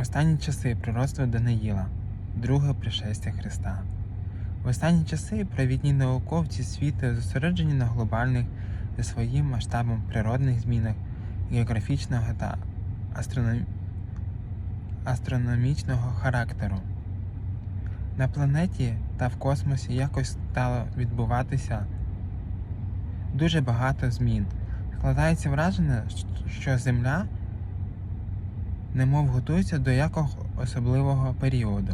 Останні часи пророцтво Даниїла, друге пришестя Христа. В останні часи провідні науковці світу зосереджені на глобальних за своїм масштабом природних змінах географічного та астроном... астрономічного характеру. На планеті та в космосі якось стало відбуватися дуже багато змін. Складається враження, що Земля немов готується до якого особливого періоду.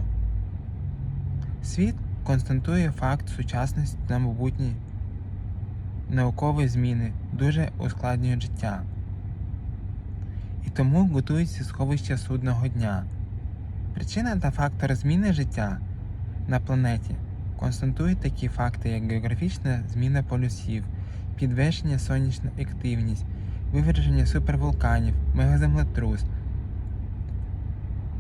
Світ констатує факт сучасності та майбутні наукові зміни дуже ускладнюють життя. І тому готується сховище судного дня. Причина та фактор зміни життя на планеті констатують такі факти, як географічна зміна полюсів, підвищення сонячна активність, виверження супервулканів, мегаземлетрус.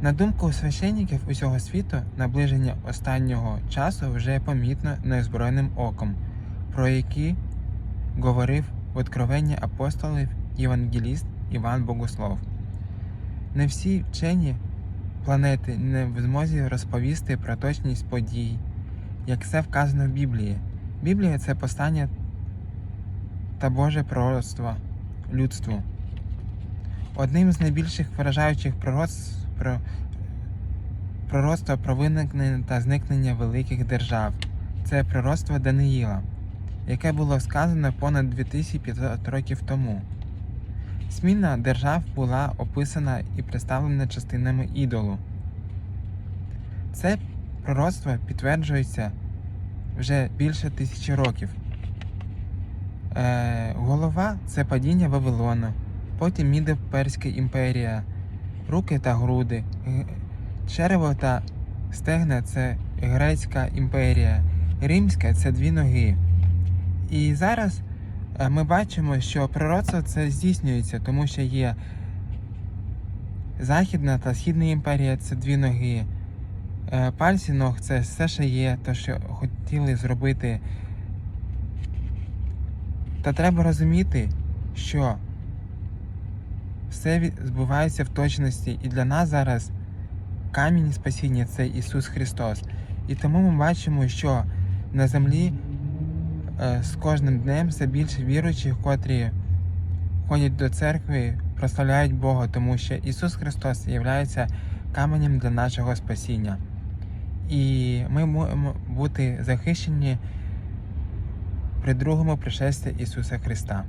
На думку священників усього світу, наближення останнього часу вже помітно неозброєним оком, про які говорив в откровенні апостолів Євангеліст Іван Богослов. Не всі вчені планети не в змозі розповісти про точність подій, як це вказано в Біблії. Біблія це постання та Боже пророцтво людству. Одним з найбільших виражаючих пророцтв про пророцтво про виникнення та зникнення великих держав. Це пророцтво Даниїла, яке було сказано понад 2500 років тому. Зміна держав була описана і представлена частинами ідолу. Це пророцтво підтверджується вже більше тисячі років. Е, голова це падіння Вавилону, потім Мідо-Перська імперія, руки та груди, черево та стегна це Грецька імперія, Римська це дві ноги. І зараз е, ми бачимо, що пророцтво це здійснюється, тому що є Західна та Східна імперія це дві ноги. Е, Пальці ног це все, що є, те, що хотіли зробити. Та треба розуміти, що все від- збувається в точності, і для нас зараз камінь спасіння це Ісус Христос. І тому ми бачимо, що на землі е, з кожним днем все більше віруючих, котрі ходять до церкви, прославляють Бога, тому що Ісус Христос є каменем для нашого спасіння. І ми можемо бути захищені при другому пришесті Ісуса Христа.